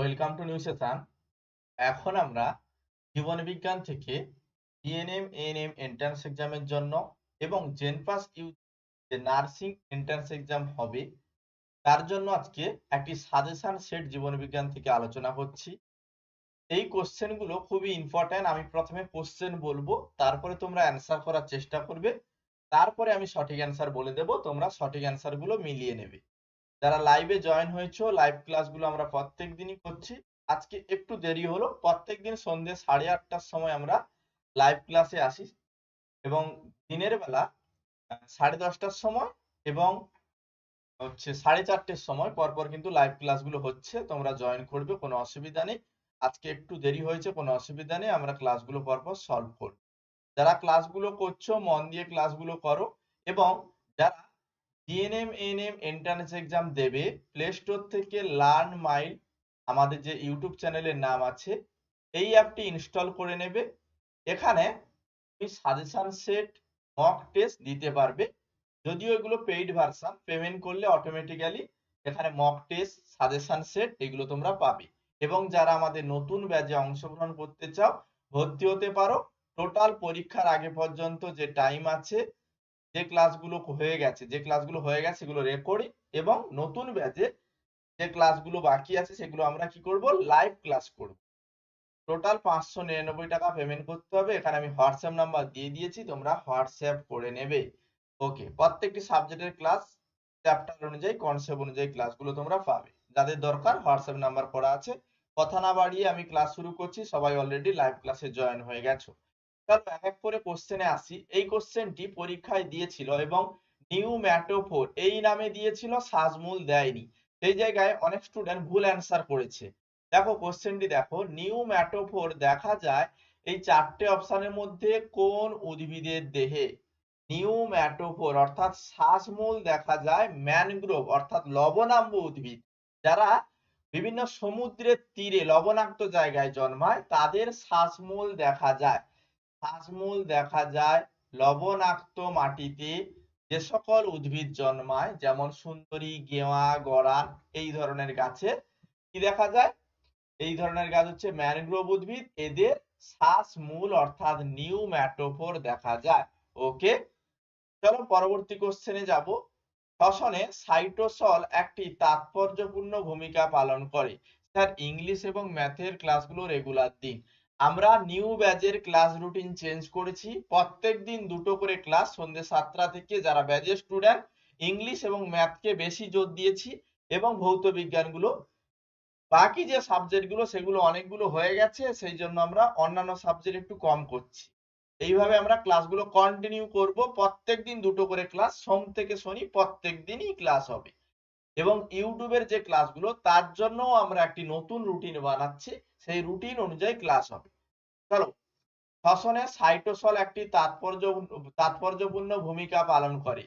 Welcome to new session এখন আমরা জীবন বিজ্ঞান থেকে জিএনএম এএনএম এন্ট্রান্স এক্সামের জন্য এবং জেনপাস ইউ যে নার্সিং এন্ট্রান্স এক্সাম হবে, তার জন্য আজকে একটি সাজেশন সেট জীবন বিজ্ঞান থেকে আলোচনা করছি। এই কোশ্চেনগুলো খুবই ইম্পর্টেন্ট আমি প্রথমে কোশ্চেন বলব, তারপরে তোমরা অ্যান্সার করার চেষ্টা করবে। তারপরে আমি সঠিক অ্যান্সার বলে দেব, তোমরা সঠিক অ্যান্সারগুলো মিলিয়ে নেবে। যারা লাইভে জয়েন হয়েছো লাইভ ক্লাসগুলো আমরা প্রত্যেক দিনই করছি। আজকে একটু দেরি হলো, প্রত্যেক দিন সন্ধ্যে সাড়ে আটটার সময় আমরা লাইভ ক্লাসে আসি এবং দিনের বেলা সাড়ে দশটার সময় এবং হচ্ছে সাড়ে চারটের সময় পরপর কিন্তু লাইভ ক্লাসগুলো হচ্ছে, তোমরা জয়েন করবে, কোনো অসুবিধা নেই। আজকে একটু দেরি হয়েছে, কোনো অসুবিধা নেই, আমরা ক্লাসগুলো পরপর সলভ করব। যারা ক্লাসগুলো করছ, মন দিয়ে ক্লাসগুলো করো এবং যারা জিএনএম এনএম এন্ট্রান্স এক্সাম দেবে। প্লে স্টোর থেকে লার্ন মাইল আমাদের যে ইউটিউব চ্যানেলের নাম আছে, এই অ্যাপটি ইনস্টল করে নেবে। এখানে তুমি সাজেশন সেট মক টেস্ট দিতে পারবে। যদিও এগুলো পেইড ভার্সন পেমেন্ট করলে অটোমেটিক্যালি এখানে মক টেস্ট সাজেশন সেট এগুলো তোমরা পাবে। এবং যারা আমাদের নতুন ব্যাচে অংশগ্রহণ করতে চাও, ভর্তি হতে পারো। টোটাল পরীক্ষার আগে পর্যন্ত যে টাইম আছে যে ক্লাসগুলো হয়ে গেছে, যে ক্লাসগুলো হয়ে গেছে সেগুলো রেকর্ডিং এবং নতুন ব্যাচে যে ক্লাসগুলো বাকি আছে সেগুলো আমরা কি করব? লাইভ ক্লাস করব। টোটাল পাঁচশো নিরানব্বই টাকা পেমেন্ট করতে হবে। এখানে আমি হোয়াটসঅ্যাপ নাম্বার দিয়ে দিয়েছি, তোমরা হোয়াটসঅ্যাপ করে নেবে। ওকে প্রত্যেকটি সাবজেক্টের ক্লাস চ্যাপ্টার অনুযায়ী কনসেপ্ট অনুযায়ী ক্লাসগুলো তোমরা পাবে। যাদের দরকার হোয়াটসঅ্যাপ নাম্বার করা আছে। কথা না বাড়িয়ে আমি ক্লাস শুরু করছি, সবাই অলরেডি লাইভ ক্লাসে জয়েন হয়ে গেছো। চলো এক এক করে কোশ্চেনে আসি। এই কোশ্চেনটি পরীক্ষায় দিয়েছিল এবং নিউ ম্যাটোফোর এই নামে দিয়েছিল, সাজমূল দেয়নি। সেই জায়গায় অনেক স্টুডেন্ট ভুল অ্যান্সার করেছে। দেখো কোশ্চেনটি দেখো নিউ ম্যাটোফোর দেখা যায় এই চারটে অপশনের মধ্যে কোন উদ্ভিদের দেহে? নিউ ম্যাটোফোর অর্থাৎ শ্বাসমূল দেখা যায় ম্যানগ্রোভ অর্থাৎ লবণাম্ব উদ্ভিদ। যারা বিভিন্ন সমুদ্রের তীরে লবণাক্ত জায়গায় জন্মায়, তাদের শ্বাসমূল দেখা যায়। শ্বাসমূল দেখা যায় লবণাক্ত মাটিতে যে সকল উদ্ভিদ জন্মায়, যেমন সুন্দরী, গেওয়া গড়ান এই ধরনের গাছে কি দেখা যায়? এই ধরনের গাছ হচ্ছে ম্যানগ্রোভ উদ্ভিদ। এদের শ্বাসমূল অর্থাৎ নিউ ম্যাটোফোর দেখা যায়। ওকে, চলো পরবর্তী কোশ্চেনে যাব। শ্বসনে সাইটোসল একটি তাৎপর্যপূর্ণ ভূমিকা পালন করে। স্যার, ইংলিশ এবং ম্যাথের ক্লাসগুলো রেগুলার দিন। আমরা নিউ ব্যাচের ক্লাস রুটিন চেঞ্জ করেছি। প্রত্যেক দিন দুটো করে ক্লাস সন্ধ্যে সাতটা থেকে যারা ব্যাচের স্টুডেন্ট ইংলিশ এবং ম্যাথকে বেশি জোর দিয়েছি এবং ভৌত বিজ্ঞানগুলো। বাকি যে সাবজেক্টগুলো সেগুলো অনেকগুলো হয়ে গেছে, সেই জন্য আমরা অন্যান্য সাবজেক্ট একটু কম করছি। এইভাবে আমরা ক্লাসগুলো কন্টিনিউ করব। প্রত্যেক দিন দুটো করে ক্লাস সোম থেকে শনি প্রত্যেক দিনই ক্লাস হবে। এবং ইউটিউবের যে ক্লাসগুলো তার জন্য আমরা একটি নতুন রুটিন বানাচ্ছি। সেই রুটিন অনুযায়ী ক্লাস হবে। চলো, শ্বসনে সাইটোসল একটি তাৎপর্য, তাৎপর্যপূর্ণ ভূমিকা পালন করে।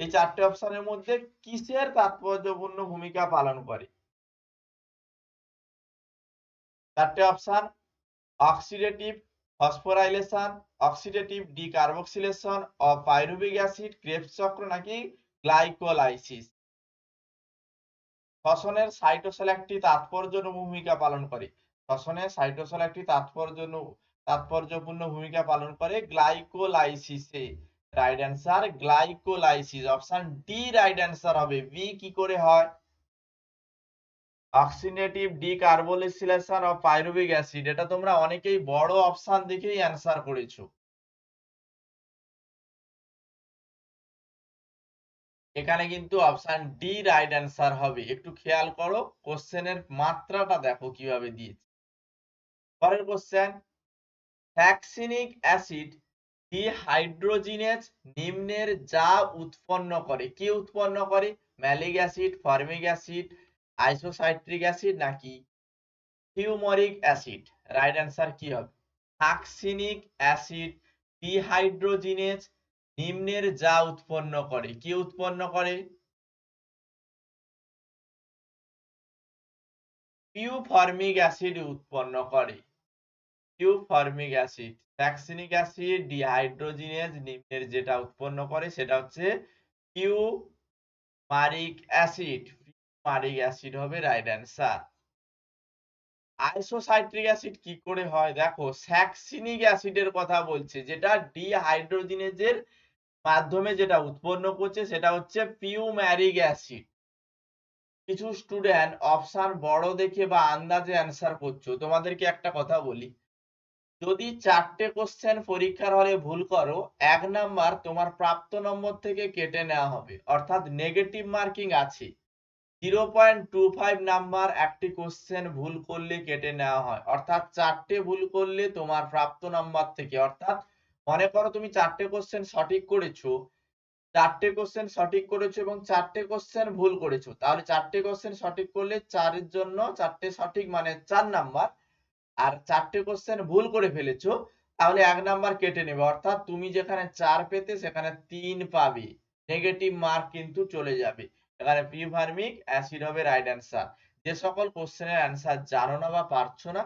এই চারটে অপশনের মধ্যে কিসের তাৎপর্যপূর্ণ ভূমিকা পালন করে? চারটে option oxidative phosphorylation oxidative decarboxylation of pyruvic acid Krebs চক্র নাকি গ্লাইকোলাইসিস শ্বসনের সাইটোসল একটি তাৎপর্য ভূমিকা পালন করে। শ্বসনের সাইটোসেল একটি তাৎপর্য তাৎপর্যপূর্ণ ভূমিকা পালন করে। গ্লাইকোলাইসিসে right answer glycolysis. Option D right answer হবে। বি কি করে হয়? Oxidative decarboxylation of pyruvic acid এটা তোমরা অনেকেই বড় অপশন দেখেই অ্যান্সার করেছ। এখানে কিন্তু অপশন ডি রাইট অ্যান্সার হবে। একটু খেয়াল করো। কোশ্চেনের মাত্রাটা দেখো কীভাবে দিয়েছে। পরের কোশ্চেন ফ্যাক্সিনিক অ্যাসিড ডিহাইড্রোজিনেজ নিম্নের যা উৎপন্ন করে? কি উৎপন্ন করে? Malic acid formic acid isocitric acid নাকি হিউমরিক অ্যাসিড রাইট অ্যান্সার কি হবে? ফ্যাক্সিনিক অ্যাসিড ডিহাইড্রোজিনেজ নিম্নের যা উৎপন্ন করে? কি উৎপন্ন করে? পিউফর্মিক অ্যাসিড উৎপন্ন করে। পিউফর্মিক অ্যাসিড ফ্যাক্সিনিক অ্যাসিড ডিহাইড্রোজিনেজ নিম্নের যেটা উৎপন্ন করে সেটা হচ্ছে পিউমারিক অ্যাসিড পিউমারিক অ্যাসিড হবে রাইট অ্যান্সার আইসোসাইট্রিক অ্যাসিড কি করে হয়? দেখো স্যাক্সিনিক অ্যাসিডের কথা বলছে, যেটা ডিহাইড্রোজিনেজের মাধ্যমে যেটা উৎপন্ন করছে সেটা হচ্ছে পিউম্যারিক অ্যাসিড কিছু স্টুডেন্ট অপশন বড় দেখে বা আন্দাজে অ্যান্সার করছ। তোমাদেরকে একটা কথা বলি যদি চারটে কোশ্চেন পরীক্ষার হলে ভুল করো, এক নাম্বার তোমার প্রাপ্ত নম্বর থেকে কেটে নেওয়া হবে। অর্থাৎ নেগেটিভ মার্কিং আছে। Zero point two five number একটি কোশ্চেন ভুল করলে কেটে নেওয়া হয়। অর্থাৎ চারটে ভুল করলে তোমার প্রাপ্ত নাম্বার থেকে। অর্থাৎ মনে করো তুমি চারটে কোশ্চেন সঠিক করেছ, চারটে কোশ্চেন সঠিক করেছ এবং চারটে কোশ্চেন ভুল করেছ। তাহলে চারটে কোশ্চেন সঠিক করলে চারের জন্য চারটে সঠিক মানে চার নাম্বার আর চারটে কোশ্চেন ভুল করে ফেলেছো, তাহলে এক নাম্বার কেটে নেবে। অর্থাৎ তুমি যেখানে চার পেতে, সেখানে তিন পাবে। নেগেটিভ মার্ক কিন্তু চলে যাবে। এখানে প্রিভার্মিক অ্যাসিড হবে রাইট অ্যান্সার যে সকল কোশ্চেনের অ্যান্সার জানো না বা পারছ না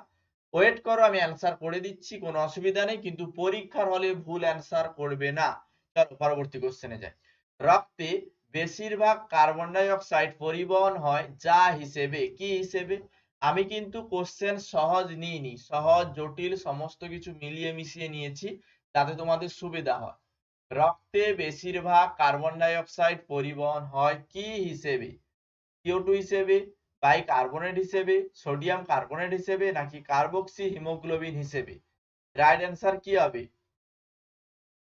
ওয়েট করো, আমি অ্যান্সার করে দিচ্ছি, কোনো অসুবিধা নেই, কিন্তু পরীক্ষার হলে ভুল অ্যান্সার করবে না। চলো, পরবর্তী কোশ্চেনে যাই। রক্তে বেশিরভাগ কার্বন ডাই অক্সাইড পরিবহন হয় যা হিসেবে, কি হিসেবে? আমি কিন্তু কোশ্চেন সহজ নিইনি। সহজ, জটিল, সমস্ত কিছু মিলিয়ে মিশিয়ে নিয়েছি। যাতে তোমাদের সুবিধা হয়। রক্তে বেশিরভাগ কার্বন ডাই অক্সাইড পরিবহন হয় কি হিসেবে? সিও টু হিসেবে বাইকার্বনেট হিসেবে সোডিয়াম কার্বনেট হিসেবে, নাকি কার্বক্সি হিমোগ্লোবিন হিসেবে? রাইট অ্যান্সার কি হবে?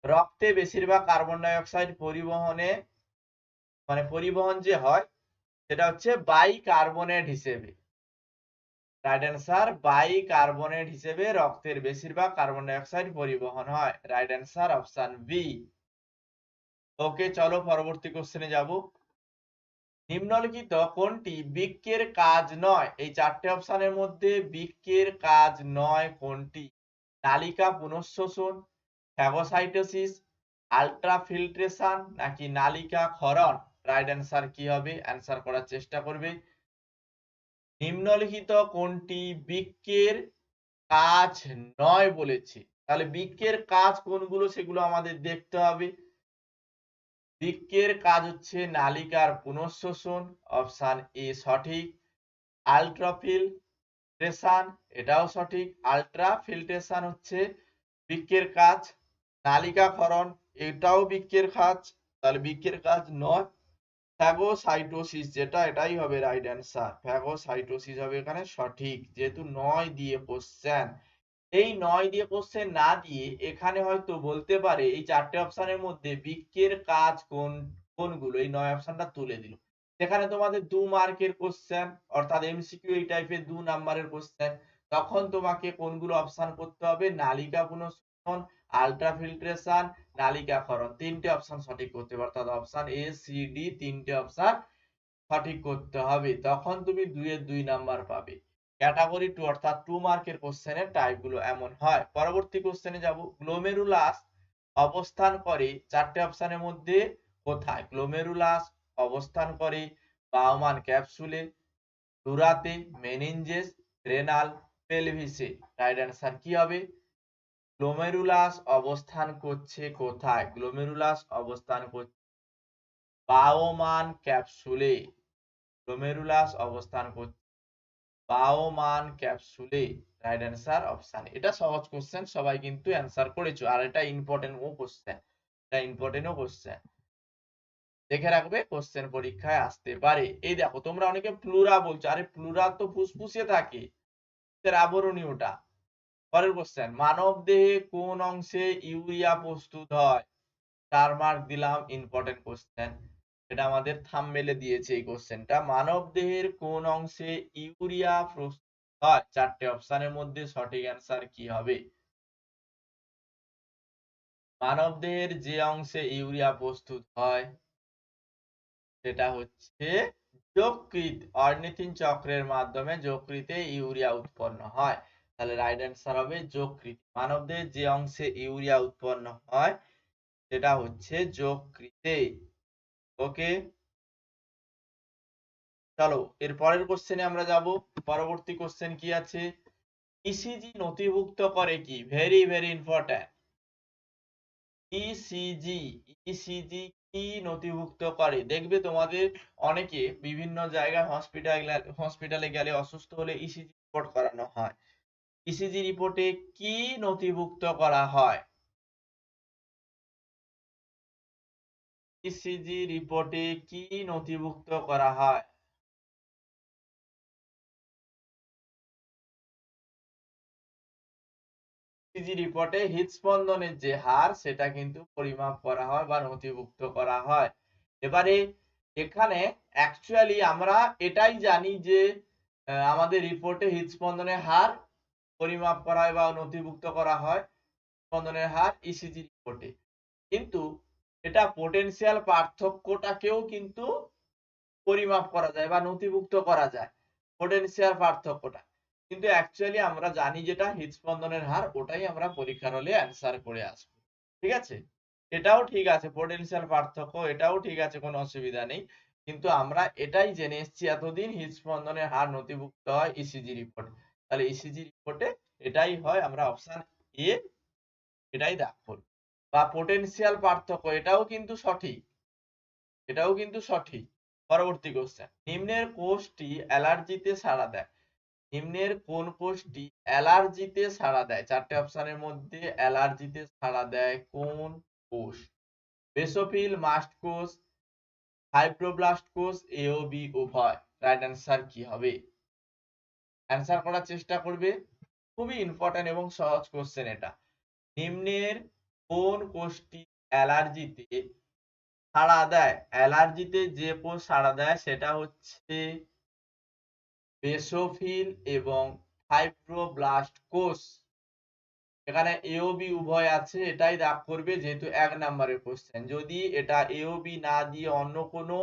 রক্তে বেশিরভাগ কার্বন ডাই অক্সাইড পরিবহনে মানে পরিবহন যে হয়, সেটা হচ্ছে বাইকার্বনেট হিসেবে। রাইট অ্যান্সার বাইকার্বনেট হিসেবে রক্তের বেশিরভাগ কার্বন ডাই অক্সাইড পরিবহন হয়। Right answer option B okay চলো পরবর্তী কোশ্চেনে যাব। নিম্নলিখিত কোনটি বৃক্কের কাজ নয়? এই চারটে অপশনের মধ্যে বৃক্কের কাজ নয় কোনটি? নালিকা পুনঃশোষণ ফ্যাগোসাইটোসিস আলট্রাফিল্ট্রেশন নাকি নালিকা ক্ষরণ? রাইট অ্যান্সার কি হবে? অ্যান্সার করার চেষ্টা করবে। নিম্নলিখিত কোনটি বৃক্কের কাজ নয় বলেছে? তাহলে বৃক্কের কাজ কোনগুলো সেগুলো আমাদের দেখতে হবে। বৃক্কের কাজ হচ্ছে নালিকার পুনঃশোষণ, অপশান এ সঠিক। আলট্রাফিল্ট্রেশন এটাও সঠিক। আলট্রা ফিল্ট্রেশন হচ্ছে বৃক্কের কাজ। নালিকাকরণ, এটাও বৃক্কের কাজ। তাহলে বৃক্কের কাজ নয়। ফ্যাগোসাইটোসিস যেটা এটাই হবে রাইট অ্যান্সার ফ্যাগোসাইটোসিস হবে এখানে সঠিক, যেহেতু নয় দিয়ে কোশ্চেন এই নয় দিয়ে কোশ্চেন না দিয়ে এখানে হয়তো বলতে পারে এই চারটে অপশনের মধ্যে বৃক্কের কাজ কোন, কোনগুলো? এই নয় অপশনটা তুলে দিল। সেখানে তোমাদের দু মার্কের কোশ্চেন অর্থাৎ এমসিকিউ এই টাইপের দু নাম্বারের কোশ্চেন তখন তোমাকে কোনগুলো অপশন করতে হবে? নালিকা পুনঃশোষণ আলট্রাফিল্ট্রেশন নালিকা ক্ষরণ, তিনটে অপশন সঠিক করতে হবে অর্থাৎ অপশন এ সি ডি তিনটে অপশন সঠিক করতে হবে। তখন তুমি দুইয়ের দুই নাম্বার পাবে। ক্যাটাগরি টু অর্থাৎ টু মার্কের কোশ্চেনের টাইপগুলো এমন হয়। পরবর্তী কোশ্চেনে যাব। গ্লোমেরুলাস অবস্থান করে চারটে অপশনের মধ্যে কোথায়? গ্লোমেরুলাস অবস্থান করে বাউমান ক্যাপসুলে ডুরাতে মেনিনজেস রেনাল পেলভিসে রাইট অ্যান্সার কি হবে? গ্লোমেরুলাস অবস্থান করছে কোথায়? গ্লোমেরুলাস অবস্থান করছে বাওমান ক্যাপসুলে। গ্লোমেরুলাস অবস্থান করছে বাওমান ক্যাপসুলে। রাইট অ্যান্সার অপশন এটা সহজ কোশ্চেন সবাই কিন্তু অ্যান্সার করেছ। আর এটা ইম্পর্টেন্ট ও কোশ্চেন এটা ইম্পর্টেন্ট ও কোশ্চেন দেখে রাখবে কোশ্চেন পরীক্ষায় আসতে পারে। এই দেখো, তোমরা অনেকে প্লুরা বলছো। আরে প্লুরা তো ফুসফুসে থাকে। আবরণীয়টা পরের কোশ্চেন মানব দেহে কোন অংশে ইউরিয়া প্রস্তুত হয়? চার মার্ক দিলাম ইম্পর্টেন্ট কোশ্চেন এটা আমাদের থাম্বনেলে দিয়েছে এই কোশ্চেনটা মানব দেহের কোন অংশে ইউরিয়া প্রস্তুত হয়? চারটে অপশনের মধ্যে সঠিক অ্যান্সার কি হবে? মানব দেহের যে অংশে ইউরিয়া প্রস্তুত হয়, সেটা হচ্ছে যকৃত অর্নিথিন চক্রের মাধ্যমে যকৃতে ইউরিয়া উৎপন্ন হয়। তাহলে রাইট অ্যান্সার হবে যকৃত। মানবদেহের যে অংশে ইউরিয়া উৎপন্ন হয়, সেটা হচ্ছে যকৃতে। ওকে চলো, এর পরের কোশ্চেনে আমরা যাব। পরবর্তী কোশ্চেন কি আছে? ইসিজি নথিভুক্ত করে কি? Very very important ECG ECG কি নথিভুক্ত করে? দেখবে তোমাদের অনেকে বিভিন্ন জায়গায় হসপিটাল হসপিটালে গেলে অসুস্থ হলে ইসিজি রিপোর্ট করানো হয়। ইসিজি রিপোর্টে কি নথিভুক্ত করা হয়? ইসিজি রিপোর্টে কি নথিভুক্ত করা হয়? রিপোর্টে হৃদস্পন্দনের যে হার, সেটা কিন্তু পরিমাপ করা হয় বা নথিভুক্ত করা হয়। এবারে এখানে অ্যাকচুয়ালি আমরা এটাই জানি যে আমাদের রিপোর্টে হৃদস্পন্দনের হার পরিমাপ করা হয় বা নথিভুক্ত করা হয় স্পন্দনের হার ইসিজি রিপোর্টে কিন্তু এটা পোটেনশিয়াল পার্থক্যটাকেও কিন্তু পরিমাপ করা যায় বা নথিভুক্ত করা যায় পোটেনশিয়াল পার্থক্যটা। কিন্তু অ্যাকচুয়ালি আমরা জানি যেটা হৃদস্পন্দনের হার, ওটাই আমরা পরীক্ষার হলে অ্যান্সার করে আসব। ঠিক আছে? এটাও ঠিক আছে পোটেনশিয়াল পার্থক্য, এটাও ঠিক আছে, কোনো অসুবিধা নেই। কিন্তু আমরা এটাই জেনে এসেছি এতদিন হৃদস্পন্দনের হার নথিভুক্ত হয় ইসিজি রিপোর্ট তাহলে ইসিজি রিপোর্টে এটাই হয়, আমরা অপশন এ এটাই করব বা পোটেনশিয়াল পার্থক্য, এটাও কিন্তু সঠিক। এটাও কিন্তু সঠিক। পরবর্তী কোশ্চেন নিম্নের কোষটি অ্যালার্জিতে সাড়া দেয়। নিম্নের কোন কোষটি অ্যালার্জিতে সাড়া দেয়? চারটে অপশনের মধ্যে অ্যালার্জিতে সাড়া দেয় কোন কোষ? বেসোফিল, মাস্ট কোষ, ফাইব্রোব্লাস্ট কোষ, এ ও বি, উভয়। রাইট অ্যান্সার কি হবে? অ্যান্সার করার চেষ্টা করবে। খুবই ইম্পর্টেন্ট এবং সহজ কোশ্চেন এটা। নিম্নের কোন কোষটি অ্যালার্জিতে সাড়া দেয়? অ্যালার্জিতে যে কোষ সাড়া দেয় সেটা হচ্ছে বেসোফিল এবং ফাইব্রোব্লাস্ট কোষ। এখানে এও বি উভয় আছে, এটাই দাগ করবে যেহেতু এক নম্বরের কোশ্চেন যদি এটা এও বি না দিয়ে অন্য কোনো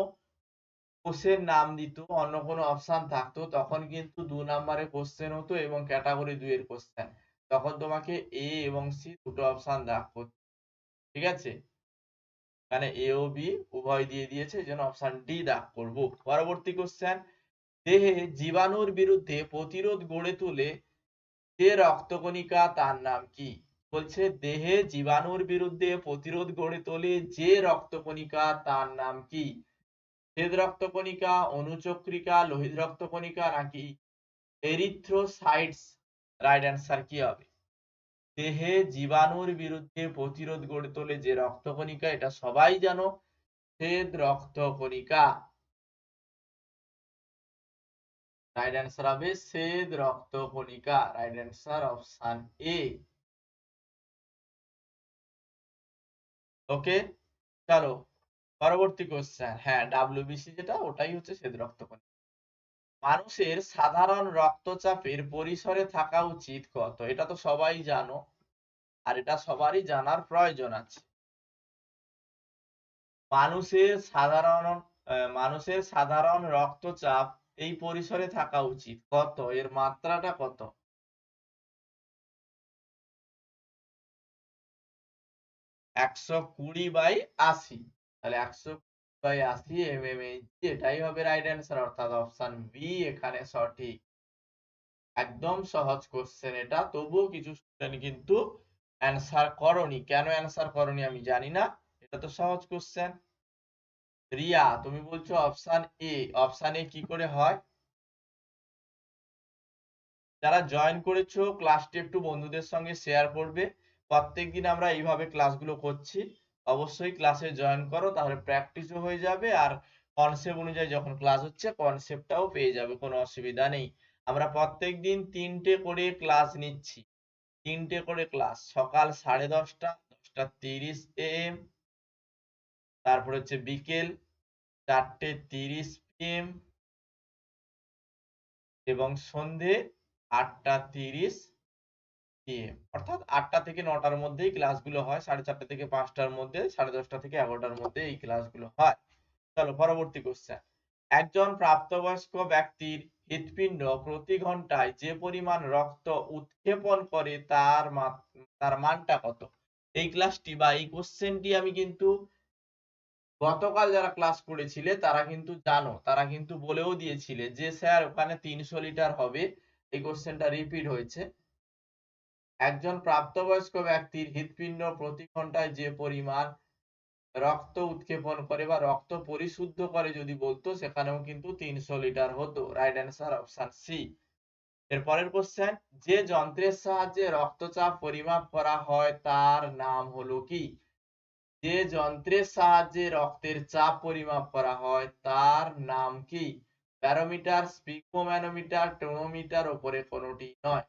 কোষের নাম দিত, অন্য কোনো অপশন থাকতো, তখন কিন্তু দু নম্বরের কোশ্চেন হতো এবং ক্যাটাগরি এর কোশ্চেন তখন তোমাকে এ এবং সি দুটো অপশন দাগ করতে ঠিক আছে? এখানে এ ও বি উভয় দিয়ে দিয়েছে জন্য অপশন ডি দাগ করব। পরবর্তী কোশ্চেন দেহে জীবাণুর বিরুদ্ধে প্রতিরোধ গড়ে তুলে যে রক্তকণিকা তার নাম কি? বলছে, দেহে জীবাণুর বিরুদ্ধে প্রতিরোধ গড়ে তোলে যে রক্তকণিকা তার নাম কি? শ্বেত রক্তকণিকা অনুচক্রিকা লোহিত রক্তকণিকা নাকি এরিথ্রোসাইটস? রাইট অ্যান্সার কি হবে? দেহে জীবাণুর বিরুদ্ধে প্রতিরোধ গড়ে তোলে যে রক্তকণিকা, এটা সবাই জানো শ্বেত রক্তকণিকা রাইট অ্যান্সার হবে শ্বেত রক্তকণিকা right answer option A okay চলো পরবর্তী কোশ্চেন হ্যাঁ ডাব্লিউবিসি যেটা, ওটাই হচ্ছে শ্বেত রক্তকণিকা। মানুষের সাধারণ রক্তচাপের পরিসরে থাকা উচিত কত? এটা তো সবাই জানো, আর এটা সবারই জানার প্রয়োজন আছে। মানুষের সাধারণ মানুষের সাধারণ রক্তচাপ এই পরিসরে থাকা উচিত কত? এর মাত্রাটা কত? একশো কুড়ি বাই আশি। তাহলে একশো বাই আশি এম এম এটাই হবে রাইট অ্যান্সার অর্থাৎ অপশন বি এখানে সঠিক। একদম সহজ কোশ্চেন এটা, তবুও কিছু স্টুডেন্ট কিন্তু অ্যান্সার করনি। কেন অ্যান্সার করনি আমি জানি না, এটা তো সহজ কোশ্চেন রিয়া, তুমি বলছো অপশন এ অপশন এ কি করে হয়? যারা জয়েন করেছ ক্লাসটি একটু বন্ধুদের সঙ্গে শেয়ার করবে। প্রত্যেকদিন আমরা এইভাবে ক্লাসগুলো করছি। অবশ্যই ক্লাসে জয়েন করো, তাহলে প্র্যাকটিসও হয়ে যাবে আর কনসেপ্ট অনুযায়ী যখন ক্লাস হচ্ছে কনসেপ্টটাও পেয়ে যাবে, কোনো অসুবিধা নেই। আমরা প্রত্যেকদিন তিনটে করে ক্লাস নিচ্ছি। তিনটে করে ক্লাস সকাল সাড়ে দশটা দশটা তিরিশ এ এম তারপর হচ্ছে বিকেল চারটে তিরিশ এম এবং সন্ধে আটটা তিরিশ অর্থাৎ আটটা থেকে নটার মধ্যেই ক্লাসগুলো হয়, সাড়ে চারটা থেকে পাঁচটার মধ্যে, সাড়ে দশটা থেকে এগারোটার মধ্যে এই ক্লাসগুলো হয়। চলো পরবর্তী কোশ্চেন একজন প্রাপ্তবয়স্ক ব্যক্তির হৃৎপিণ্ড প্রতি ঘন্টায় যে পরিমাণ রক্ত উৎক্ষেপণ করে তার তার মানটা কত? এই ক্লাসটি বা এই কোশ্চেনটি আমি কিন্তু গতকাল যারা ক্লাস করেছিলে, তারা কিন্তু জানো, তারা কিন্তু বলেও দিয়েছিলে যে, স্যার, ওখানে তিনশো লিটার হবে। এই কোশ্চেনটা রিপিট হয়েছে। একজন প্রাপ্তবয়স্ক ব্যক্তির হৃৎপিণ্ড প্রতি ঘন্টায় যে পরিমাণ রক্ত উৎক্ষেপণ করে বা রক্ত পরিশুদ্ধ করে যদি বলতো, সেখানেও কিন্তু তিনশো লিটার হতো। রাইট অ্যান্সার অপশন সি এর পরের কোশ্চেন যে যন্ত্রের সাহায্যে রক্তচাপ পরিমাপ করা হয়, তার নাম হলো কি? যে যন্ত্রের সাহায্যে রক্তের চাপ পরিমাপ করা হয়, তার নাম কি? ব্যারোমিটার স্পিগমোম্যানোমিটার টোনোমিটার ওপরে কোনোটি নয়।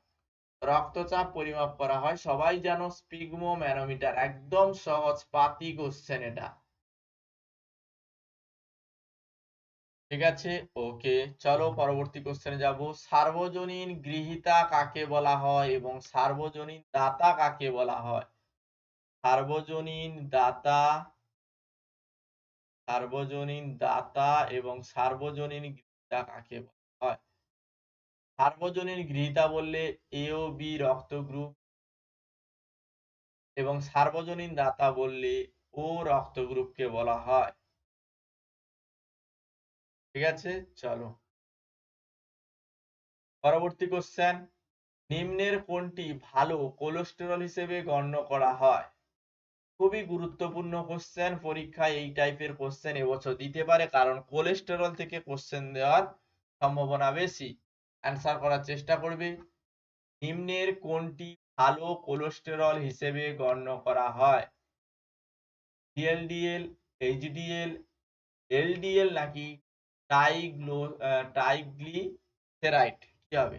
রক্তচাপ পরিমাপ করা হয়। সবাই জানো স্পিগমোম্যানোমিটার একদম সহজ পাতি কোশ্চেন এটা। ঠিক আছে, ওকে, চলো পরবর্তী কোশ্চেনে যাব। সার্বজনীন গৃহীতা কাকে বলা হয় এবং সার্বজনীন দাতা কাকে বলা হয়? সার্বজনীন দাতা সার্বজনীন দাতা এবং সার্বজনীন গৃহীতা কাকে বলা হয়? সার্বজনীন গৃহীতা বললে এ ও বি রক্ত গ্রুপ এবং সার্বজনীন দাতা বললে ও রক্ত গ্রুপকে বলা হয়। ঠিক আছে? চলো। পরবর্তী কোশ্চেন নিম্নের কোনটি ভালো কোলেস্টেরল হিসেবে গণ্য করা হয়? খুবই গুরুত্বপূর্ণ কোশ্চেন পরীক্ষায় এই টাইপের কোশ্চেন এবছর দিতে পারে, কারণ কোলেস্টেরল থেকে কোশ্চেন দেওয়ার সম্ভাবনা বেশি। অ্যান্সার করার চেষ্টা করবে। নিম্নের কোনটি ভালো কোলেস্টেরল হিসেবে গণ্য করা হয়? ডিএলডিএল এইচডিএল এলডিএল নাকি টাইগ্লো টাইগ্লিসেরাইড কি হবে?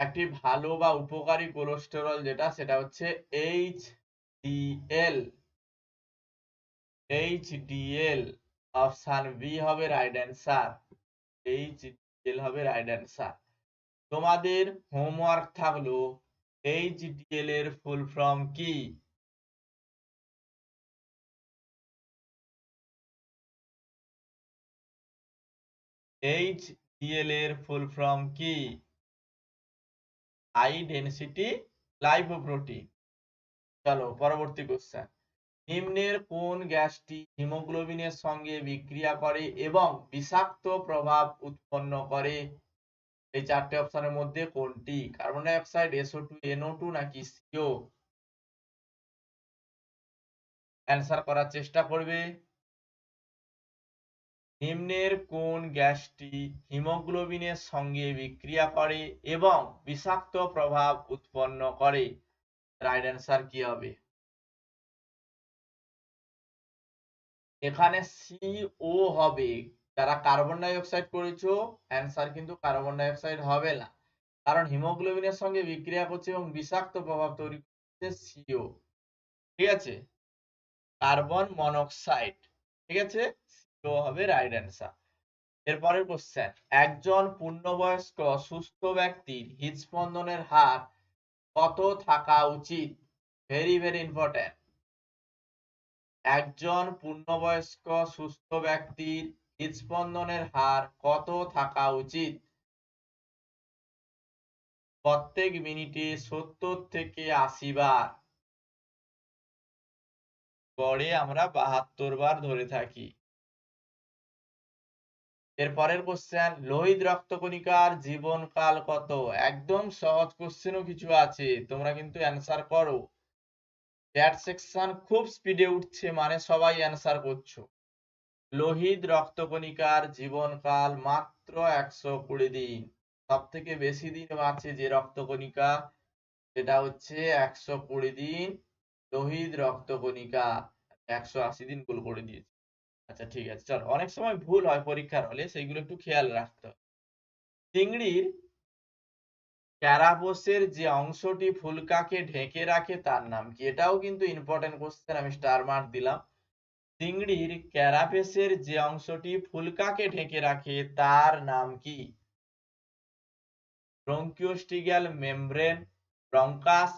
একটি ভালো বা উপকারী কোলেস্টেরল যেটা, সেটা হচ্ছে H DL DL option B হবে রাইট অ্যান্সার ডিএল হবে রাইট অ্যান্সার তোমাদের হোমওয়ার্ক থাকল এইচডিএল এর ফুল ফর্ম কি? এইচডিএল এর ফুল ফর্ম কি? হাই ডেনসিটি লাইপোপ্রোটিন চলো পরবর্তী কোশ্চেন নিম্নের কোন গ্যাসটি হিমোগ্লোবিনের সঙ্গে বিক্রিয়া করে এবং বিষাক্ত প্রভাব উৎপন্ন করে? এই চারটে অপশনের মধ্যে কোনটি? Carbon dioxide SO two, NO two নাকি সিও? অ্যান্সার করার চেষ্টা করবে। নিম্নের কোন গ্যাসটি হিমোগ্লোবিনের সঙ্গে বিক্রিয়া করে এবং বিষাক্ত প্রভাব উৎপন্ন করে? রাইট অ্যান্সার কি হবে? এখানে সিও হবে। যারা কার্বন ডাই অক্সাইড করেছ অ্যান্সার কিন্তু কার্বন ডাই অক্সাইড হবে না। কারণ হিমোগ্লোবিনের সঙ্গে বিক্রিয়া করছে এবং বিষাক্ত প্রভাব তৈরি করছে সিও ঠিক আছে? কার্বন মনোক্সাইড ঠিক আছে? সিও হবে রাইট অ্যান্সার এরপরের কোশ্চেন একজন পূর্ণবয়স্ক সুস্থ ব্যক্তির হৃদস্পন্দনের হার কত থাকা উচিত? ভেরি ভেরি ইম্পর্টেন্ট একজন পূর্ণবয়স্ক, সুস্থ ব্যক্তির হৃদস্পন্দনের হার কত থাকা উচিত? প্রত্যেক মিনিটে সত্তর থেকে আশি বার। গড়ে আমরা বাহাত্তর বার ধরে থাকি। এরপরের কোশ্চেন লোহিত রক্তকণিকার জীবনকাল কত? একদম সহজ কোশ্চেনও কিছু আছে। তোমরা কিন্তু অ্যান্সার করো। চ্যাট সেকশন খুব স্পিডে উঠছে মানে সবাই অ্যান্সার করছ। লোহিত রক্তকণিকার জীবনকাল মাত্র একশো কুড়ি দিন। সব থেকে বেশি দিন বাঁচে যে রক্তকণিকা, সেটা হচ্ছে একশো কুড়ি দিন লোহিত রক্তকণিকা। একশো আশি দিন গোল করে দিয়েছে। আচ্ছা ঠিক আছে, চলো। অনেক সময় ভুল হয় পরীক্ষার হলে, সেইগুলো একটু খেয়াল রাখতে হবে। চিংড়ির ক্যারাবোসের যে অংশটি ফুলকাকে ঢেকে রাখে তার নাম কি? এটাও কিন্তু ইম্পর্টেন্ট কোশ্চেন আমি স্টার মার্ক দিলাম। চিংড়ির ক্যারাপেসের যে অংশটি ফুলকাকে ঢেকে রাখে তার নাম কি? ব্রঙ্কিওস্টিগ্যাল মেমব্রেন, ব্রঙ্কাস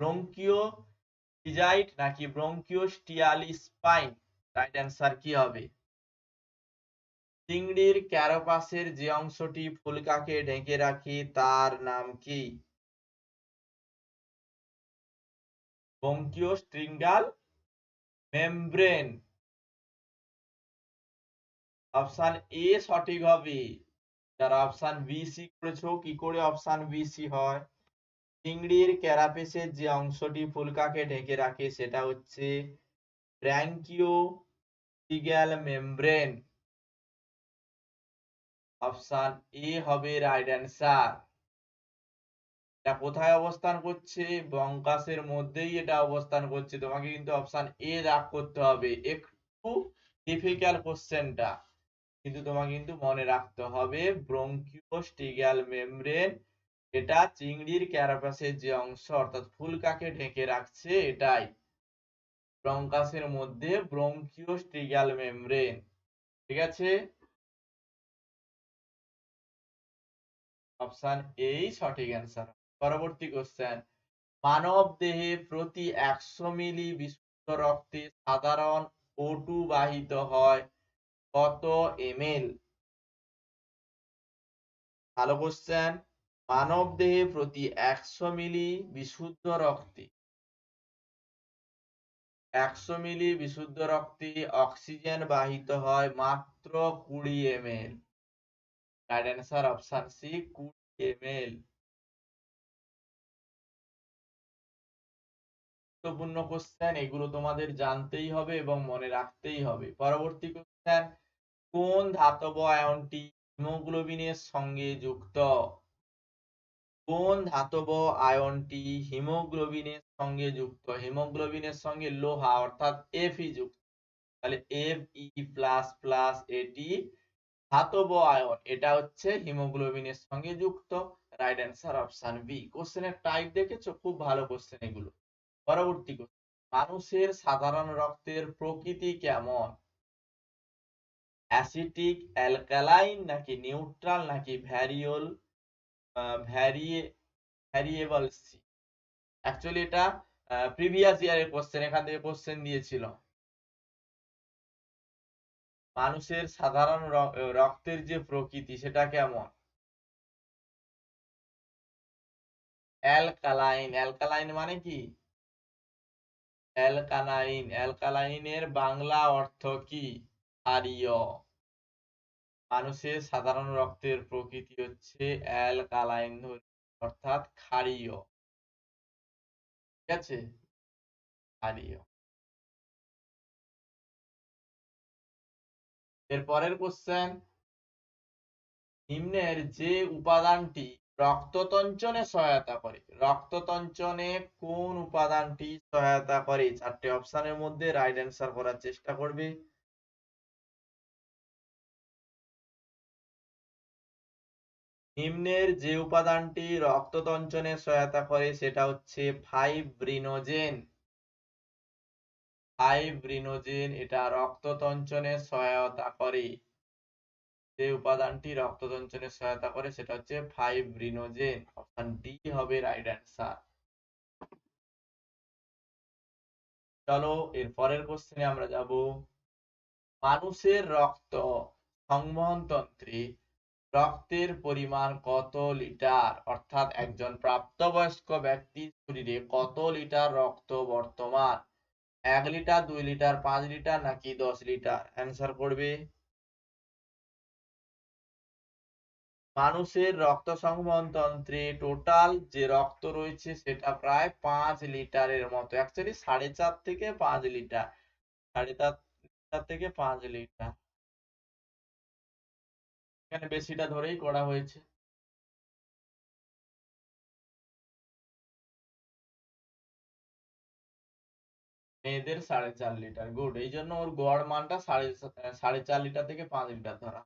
ব্রঙ্কিও ডিজাইট নাকি ব্রঙ্কিওস্টিয়ালি স্পাইন? রাইট অ্যান্সার কি হবে? চিংড়ির ক্যারোপাসের যে অংশটি ফুলকাকে ঢেকে রাখে, তার নাম কি? ব্রঙ্কিওস্ট্রিঙ্গাল মেমব্রেন। অপশন এ সঠিক হবে। যারা অপশন বি সি করেছ, কি করে অপশন বি সি হয়? চিংড়ির ক্যারাপেসের যে অংশটি ফুলকাকে ঢেকে রাখে, সেটা হচ্ছে ব্র্যাঙ্কিও টিগ্যাল মেমব্রেন। অপশন এ হবে রাইট অ্যান্সার এটা কোথায় অবস্থান করছে? বঙ্কাসের মধ্যেই এটা অবস্থান করছে। তোমাকে কিন্তু অপশন এ দাগ করতে হবে। একটু ডিফিকাল্ট কোশ্চেনটা কিন্তু তোমাকে কিন্তু মনে রাখতে হবে ব্রঙ্কিওস্টিগ্যাল মেমব্রেন এটা চিংড়ির ক্যারাপাসের যে অংশ, অর্থাৎ ফুলকাকে ঢেকে রাখছে, এটাই। ব্রঙ্কাসের মধ্যে ব্রঙ্কিওস্টিগ্যাল মেমব্রেন ঠিক আছে? অপশন এই সঠিক অ্যান্সার পরবর্তী কোশ্চেন মানব দেহে প্রতি একশো মিলি বিশুদ্ধ রক্তে সাধারণ ওটু বাহিত হয় কত এমএল ভালো কোশ্চেন মানব দেহে প্রতি একশো মিলি বিশুদ্ধ রক্তে, একশো মিলি বিশুদ্ধ রক্তে অক্সিজেন বাহিত হয় মাত্র কুড়ি ML right answer option C কুড়ি এমএল গুরুত্বপূর্ণ কোশ্চেন এগুলো তোমাদের জানতেই হবে এবং মনে রাখতেই হবে। পরবর্তী কোশ্চেন কোন ধাতব আয়নটি হিমোগ্লোবিনের সঙ্গে যুক্ত? কোন ধাতব আয়নটি হিমোগ্লোবিনের সঙ্গে যুক্ত? হিমোগ্লোবিনের সঙ্গে লোহা, অর্থাৎ এফই যুক্ত। তাহলে এফ ই প্লাস প্লাস এটি ধাতব আয়ন এটা হচ্ছে হিমোগ্লোবিনের সঙ্গে যুক্ত। রাইট অ্যান্সার অপশন বি কোশ্চেনের টাইপ দেখেছ? খুব ভালো কোশ্চেন এগুলো। পরবর্তী মানুষের সাধারণ রক্তের প্রকৃতি কেমন? অ্যাসিটিক অ্যালকালাইন নাকি নিউট্রাল নাকি ভ্যারিওল ভ্যারিয়ে ভ্যারিয়েবল সি অ্যাকচুয়ালি এটা প্রিভিয়াস ইয়ারের কোশ্চেন এখান থেকে কোশ্চেন দিয়েছিল মানুষের সাধারণ রক্তের যে প্রকৃতি সেটা কেমন? অ্যালকালাইন অ্যালকালাইন মানে কি? অ্যালকালাইন, অ্যালকালাইনের বাংলা অর্থ কি? ক্ষারীয় মানুষের সাধারণ রক্তের প্রকৃতি হচ্ছে অ্যালকালাইন অর্থাৎ ক্ষারীয়। ঠিক আছে? ক্ষারীয়। এর পরের কোশ্চেন নিম্নের যে উপাদানটি রক্ততঞ্চনে সহায়তা করে, রক্ততঞ্চনে কোন উপাদানটি সহায়তা করে? চারটে অপশনের মধ্যে রাইট অ্যান্সার করার চেষ্টা করবে। নিম্নের যে উপাদানটি রক্ততঞ্চনে সহায়তা করে, সেটা হচ্ছে ফাইব্রিনোজেন ফাইব্রিনোজেন, এটা রক্ততঞ্চনে সহায়তা করে। যে উপাদানটি রক্ততঞ্চনে সহায়তা করে, সেটা হচ্ছে ফাইব্রিনোজেন। অপশন ডি হবে রাইট অ্যান্সার চলো, এর পরের কোশ্চেনে আমরা যাব। মানুষের রক্ত সংবহন তন্ত্রে রক্তের পরিমাণ কত লিটার? অর্থাৎ একজন প্রাপ্তবয়স্ক ব্যক্তির শরীরে কত লিটার রক্ত বর্তমান? এক লিটার, দুই লিটার, পাঁচ লিটার নাকি দশ লিটার? অ্যান্সার করবে। মানুষের রক্ত সংবহন তন্ত্রে টোটাল যে রক্ত রয়েছে সেটা প্রায় পাঁচ লিটারের মতো। অ্যাকচুয়ালি সাড়ে চার থেকে পাঁচ লিটার। সাড়ে চার থেকে পাঁচ লিটার। এখানে বেশিটা ধরেই করা হয়েছে। মেয়েদের সাড়ে চার লিটার গুড এই জন্য ওর গড় মানটা সাড়ে সাড়ে চার লিটার থেকে পাঁচ লিটার ধরা।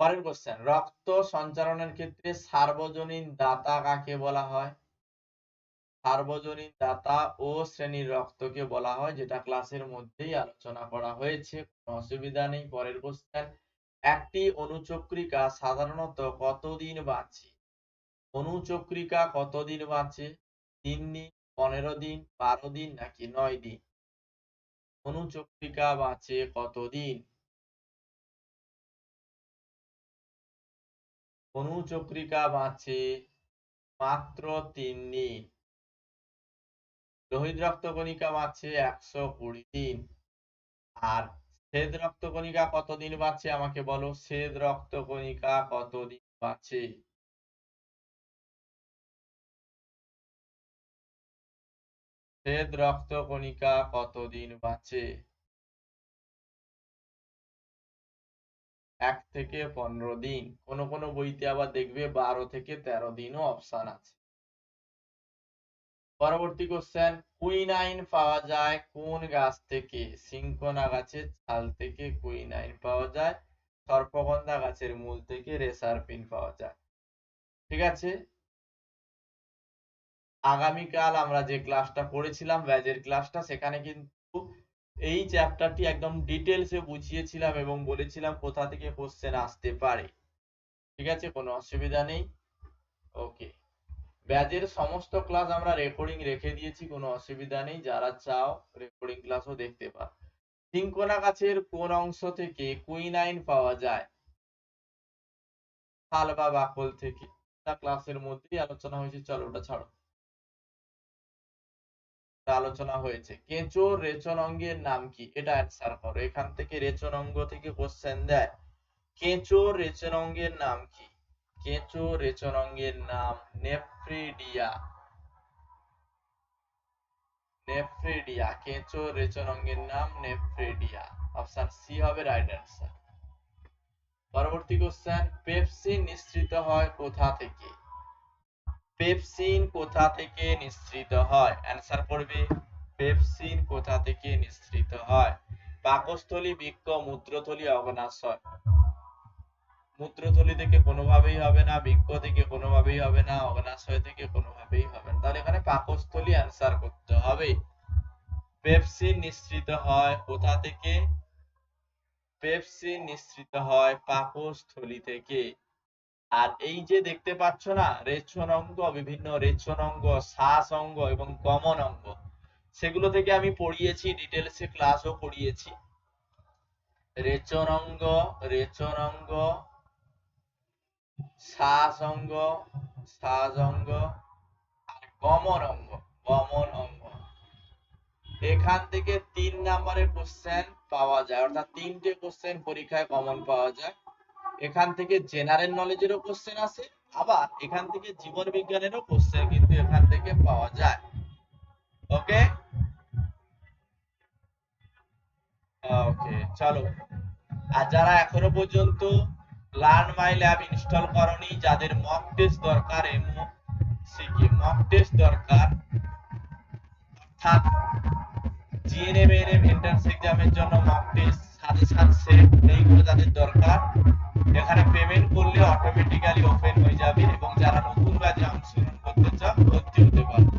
পরের কোশ্চেন রক্ত সঞ্চালনের ক্ষেত্রে সার্বজনীন দাতা কাকে বলা হয়? সার্বজনীন দাতা ও শ্রেণির রক্তকে বলা হয়, যেটা ক্লাসের মধ্যেই আলোচনা করা হয়েছে, কোনো অসুবিধা নেই। পরের কোশ্চেন একটি অনুচক্রিকা সাধারণত কতদিন বাঁচে? অনুচক্রিকা কতদিন বাঁচে? তিন দিন, পনেরো দিন, বারো দিন, নাকি নয় দিন? অনুচক্রিকা বাঁচে কতদিন? বাঁচে মাত্র তিন দিন। লোহিত রক্তকণিকা বাঁচে একশো কুড়ি দিন। আর শ্বেত রক্তকণিকা কতদিন বাঁচে আমাকে বলো? শ্বেত রক্তকণিকা কতদিন বাঁচে? শ্বেত রক্তকণিকা কতদিন বাঁচে? এক থেকে পনেরো দিন। কোন কোন বইতে আবার দেখবে বারো থেকে তেরো দিনও অপশন আছে। পরবর্তী কোশ্চেন কুইনাইন পাওয়া যায় কোন গাছ থেকে? সিংকোনা গাছের ছাল থেকে কুইনাইন পাওয়া যায়। সর্পগন্ধা গাছের মূল থেকে রেসারপিন পাওয়া যায়। ঠিক আছে? আগামীকাল আমরা যে ক্লাসটা করেছিলাম ব্যাজের ক্লাসটা সেখানে কিন্তু এই চ্যাপ্টারটি একদম ডিটেলসে বুঝিয়েছিলাম এবং বলেছিলাম কোথা থেকে কোশ্চেন আসতে পারে। ঠিক আছে? কোনো অসুবিধা নেই। ওকে ব্যাজের সমস্ত ক্লাস আমরা রেকর্ডিং রেখে দিয়েছি, কোনো অসুবিধা নেই। যারা চাও রেকর্ডিং ক্লাসও দেখতে পাও সিংকোনা গাছের কোন অংশ থেকে কুইনাইন পাওয়া যায়? ছাল বা বাকল থেকে। ক্লাসের মধ্যেই আলোচনা হয়েছে। চলো ওটা ছাড়ো। আলোচনা হয়েছে। কেঁচো রেচন অঙ্গের নাম কি? এটা অ্যান্সার করো। এখান থেকে রেচন অঙ্গ থেকে কোশ্চেন দেয়। কেঁচো রেচন অঙ্গের নাম কি? কেঁচো রেচন অঙ্গের নাম নেফ্রিডিয়া। নেফ্রিডিয়া। কেঁচো রেচন অঙ্গের নাম নেফ্রিডিয়া। অপশন সি হবে রাইট অ্যান্সার পরবর্তী কোশ্চেন পেপসি নিঃসৃত হয় কোথা থেকে? পেপসিন কোথা থেকে নিঃসৃত হয়? অ্যান্সার পড়বে পেপসিন কোথা থেকে নিঃসৃত হয়? পাকস্থলী বৃক্ক, মূত্রথলি অগ্নাশয় মূত্রথলি থেকে কোনোভাবেই হবে না, বৃক্ক থেকে কোনোভাবেই হবে না অগ্নাশয় থেকে কোনোভাবেই হবে না। তাহলে এখানে পাকস্থলী অ্যান্সার করতে হবে। পেপসিন নিঃসৃত হয় কোথা থেকে? পেপসিন নিঃসৃত হয় পাকস্থলী থেকে। আর এই যে দেখতে পাচ্ছ না রেচন অঙ্গ বিভিন্ন রেচন অঙ্গ শ্বাস অঙ্গ এবং গমন অঙ্গ সেগুলো থেকে আমি পড়িয়েছি ডিটেলসে ক্লাসও পড়িয়েছি রেচন অঙ্গ রেচন অঙ্গ শ্বাস অঙ্গ শ্বাস অঙ্গ আর গমন অঙ্গ গমন অঙ্গ এখান থেকে তিন নাম্বারের কোশ্চেন পাওয়া যায়, অর্থাৎ তিনটে কোশ্চেন পরীক্ষায় কমন পাওয়া যায়। এখান থেকে জেনারেল নলেজেরও কোশ্চেন আছে আবার এখান থেকে জীবন বিজ্ঞানেরও কোশ্চেন কিন্তু এখান থেকে পাওয়া যায়। ওকে ওকে চলো। আর যারা এখনও পর্যন্ত লার্ন মাই ল্যাব ইনস্টল করনি, যাদের মক টেস্ট দরকার এমো সিকি মক টেস্ট দরকার, অর্থাৎ জিএনএম এনএম এন্ট্রান্স এক্সামের জন্য মক টেস্ট সাথে সেট এইগুলো যাদের দরকার এখানে পেমেন্ট করলে অটোমেটিক্যালি ওপেন হয়ে যাবে এবং যারা নতুন কাজে অংশগ্রহণ করতে চাও ভর্তি হতে পারবে